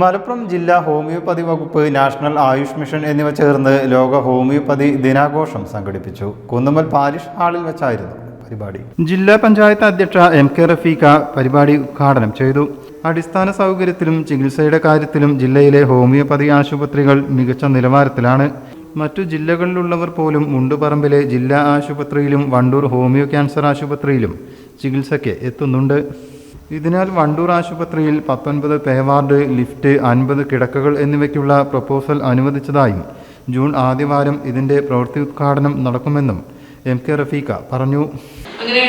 മലപ്പുറം ജില്ലാ ഹോമിയോപ്പതി വകുപ്പ് national Ayush mission എന്നിവ ചേർന്ന് ലോക ഹോമിയോപ്പതി ദിനാഘോഷം സംഘടിപ്പിച്ചു. കുന്നുമൽ പാരിഷ് ഹാളിൽ വെച്ചായിരുന്നു പരിപാടി. ജില്ലാ പഞ്ചായത്ത് അധ്യക്ഷ എം കെ റഫീഖ പരിപാടി ഉദ്ഘാടനം ചെയ്തു. അടിസ്ഥാന സൗകര്യത്തിലും ചികിത്സയുടെ കാര്യത്തിലും ജില്ലയിലെ ഹോമിയോപ്പതി ആശുപത്രികൾ മികച്ച നിലവാരത്തിലാണ്. മറ്റു ജില്ലകളിലുള്ളവർ പോലും മുണ്ടുപറമ്പിലെ ജില്ലാ ആശുപത്രിയിലും വണ്ടൂർ ഹോമിയോ ക്യാൻസർ ആശുപത്രിയിലും ചികിത്സയ്ക്ക് എത്തുന്നുണ്ട്. ഇതിനാൽ വണ്ടൂർ ആശുപത്രിയിൽ പത്തൊൻപത് പേവാർഡ് ലിഫ്റ്റ് അൻപത് കിടക്കകൾ എന്നിവയ്ക്കുള്ള പ്രപ്പോസൽ അനുവദിച്ചതായും ജൂൺ ആദ്യവാരം ഇതിന്റെ പ്രവൃത്തി ഉദ്ഘാടനം നടക്കുമെന്നും എം കെ റഫീഖ പറഞ്ഞു. അങ്ങനെ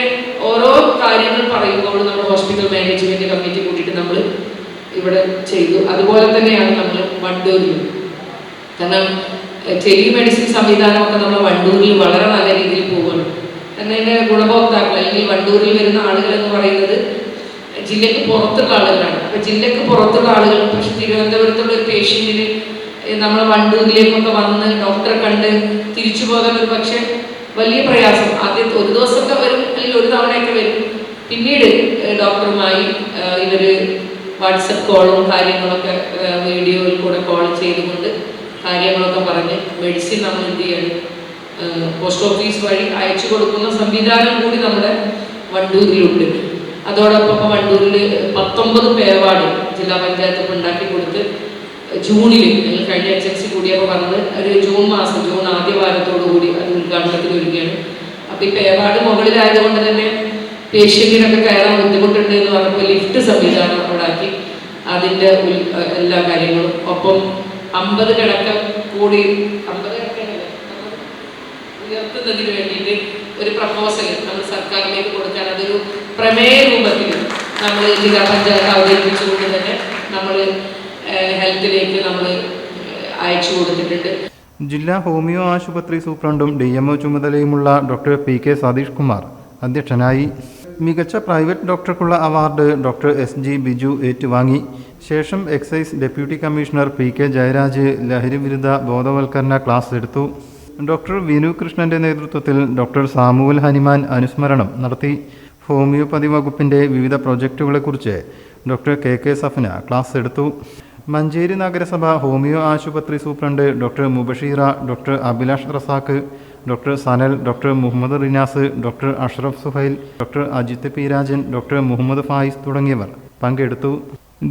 ഓരോ കാര്യങ്ങൾ പറയുമ്പോൾ നമ്മൾ ഹോസ്പിറ്റൽ മാനേജ്മെന്റ് കമ്മിറ്റി കൂട്ടിയിട്ട് നമ്മൾ ഇവിടെ ചെയ്തു. അതുപോലെ തന്നെയാണ് നമ്മൾ വണ്ടൂരിൽ കാരണം ടെലിമെഡിസിൻ സംവിധാനമൊക്കെ നമ്മൾ വണ്ടൂരിൽ വളരെ നല്ല രീതിയിൽ പോവുകയാണ് കാരണം ഗുണഭോക്താക്കൾ അല്ലെങ്കിൽ വണ്ടൂരിൽ വരുന്ന ആളുകൾ എന്ന് പറയുന്നത് ജില്ലയ്ക്ക് പുറത്തുള്ള ആളുകളാണ്. അപ്പൊ ജില്ലയ്ക്ക് പുറത്തുള്ള ആളുകൾ പക്ഷെ തിരുവനന്തപുരത്തുള്ള ഒരു പേഷ്യന്റിന് നമ്മൾ വണ്ടൂരിലേക്കൊക്കെ വന്ന് ഡോക്ടറെ കണ്ട് തിരിച്ചു പോകാൻ ഒരു പക്ഷേ വലിയ പ്രയാസം. ആദ്യത്തെ ഒരു ദിവസമൊക്കെ വരും അല്ലെങ്കിൽ ഒരു തവണയൊക്കെ വരും. പിന്നീട് ഡോക്ടറുമായി ഇവർ വാട്സപ്പ് കോളും കാര്യങ്ങളൊക്കെ വീഡിയോയിൽ കൂടെ കോൾ ചെയ്തുകൊണ്ട് കാര്യങ്ങളൊക്കെ പറഞ്ഞ് മെഡിസിൻ നമ്മൾ എന്ത് ചെയ്യണം പോസ്റ്റ് ഓഫീസ് വഴി അയച്ചു കൊടുക്കുന്ന സംവിധാനം കൂടി നമ്മുടെ വണ്ടൂരിലുണ്ട്. അതോടൊപ്പം വണ്ടൂരിൽ പത്തൊമ്പത് പേർവാട് ജില്ലാ പഞ്ചായത്ത് ഉണ്ടാക്കി കൊടുത്ത് ജൂണിൽ ഞങ്ങൾ കഴിഞ്ഞ എച്ച് എം സി കൂടിയപ്പോൾ പറഞ്ഞത് ഒരു ജൂൺ മാസം ജൂൺ ആദ്യ വാരത്തോടു കൂടി അത് ഉദ്ഘാടനത്തിന് ഒരുങ്ങിയാണ് അപ്പൊ ഈ പേവാട് മുകളിലായതുകൊണ്ട് തന്നെ പേഷ്യന്റിനൊക്കെ കയറാൻ ബുദ്ധിമുട്ടുണ്ട് എന്ന് പറഞ്ഞപ്പോൾ ലിഫ്റ്റ് സംവിധാനം അവിടെ ആക്കി അതിന്റെ എല്ലാ കാര്യങ്ങളും. ഒപ്പം അമ്പത് കിടക്ക കൂടി അമ്പത് കിടക്കല്ലേ ഉയർത്തുന്നതിന് വേണ്ടിയിട്ട് ഒരു പ്രപ്പോസൽ നമ്മൾ സർക്കാരിലേക്ക് കൊടുക്കാൻ അതൊരു പ്രമേയ രൂപത്തിൽ നമ്മൾ ജില്ലാ പഞ്ചായത്ത് അവതരിപ്പിച്ചുകൊണ്ട് തന്നെ നമ്മൾ ഹെൽത്തിലേക്ക് നമ്മൾ അയച്ചു കൊടുത്തിട്ടുണ്ട്. ജില്ലാ ഹോമിയോ ആശുപത്രി സൂപ്രണ്ടും D MO ചുമതലയുമുള്ള doctor P K Satheesh Kumar അധ്യക്ഷനായി. മികച്ച private ഡോക്ടർക്കുള്ള award doctor S G Biju ഏറ്റുവാങ്ങി. ശേഷം excise deputy commissioner P K Jayaraj ലഹരിവിരുദ്ധ ബോധവൽക്കരണ ക്ലാസ് എടുത്തു. ഡോക്ടർ വിനു കൃഷ്ണന്റെ നേതൃത്വത്തിൽ ഡോക്ടർ സാമുവൽ ഹനിമാൻ അനുസ്മരണം നടത്തി. ഹോമിയോപ്പതി വകുപ്പിന്റെ വിവിധ പ്രോജക്റ്റുകളെക്കുറിച്ച് doctor K K Safana class എടുത്തു. മഞ്ചേരി നഗരസഭ ഹോമിയോ ആശുപത്രി superintendent doctor Mubashira doctor Abhilash Razak doctor Sanal doctor Muhammad Rinas doctor Ashraf Suhail doctor Ajith P Rajan doctor Muhammad Faiz തുടങ്ങിയവർ പങ്കെടുത്തു.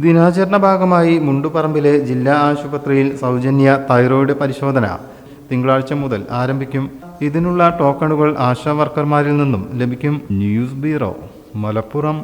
ദിനാചരണ ഭാഗമായി മുണ്ടുപറമ്പിലെ ജില്ലാ ആശുപത്രിയിൽ സൗജന്യ തൈറോയ്ഡ് പരിശോധന തിങ്കളാഴ്ച മുതൽ ആരംഭിക്കും. ഇതിനുള്ള ടോക്കണുകൾ ആശാ വർക്കർമാരിൽ നിന്നും ലഭിക്കും. News bureau Malappuram.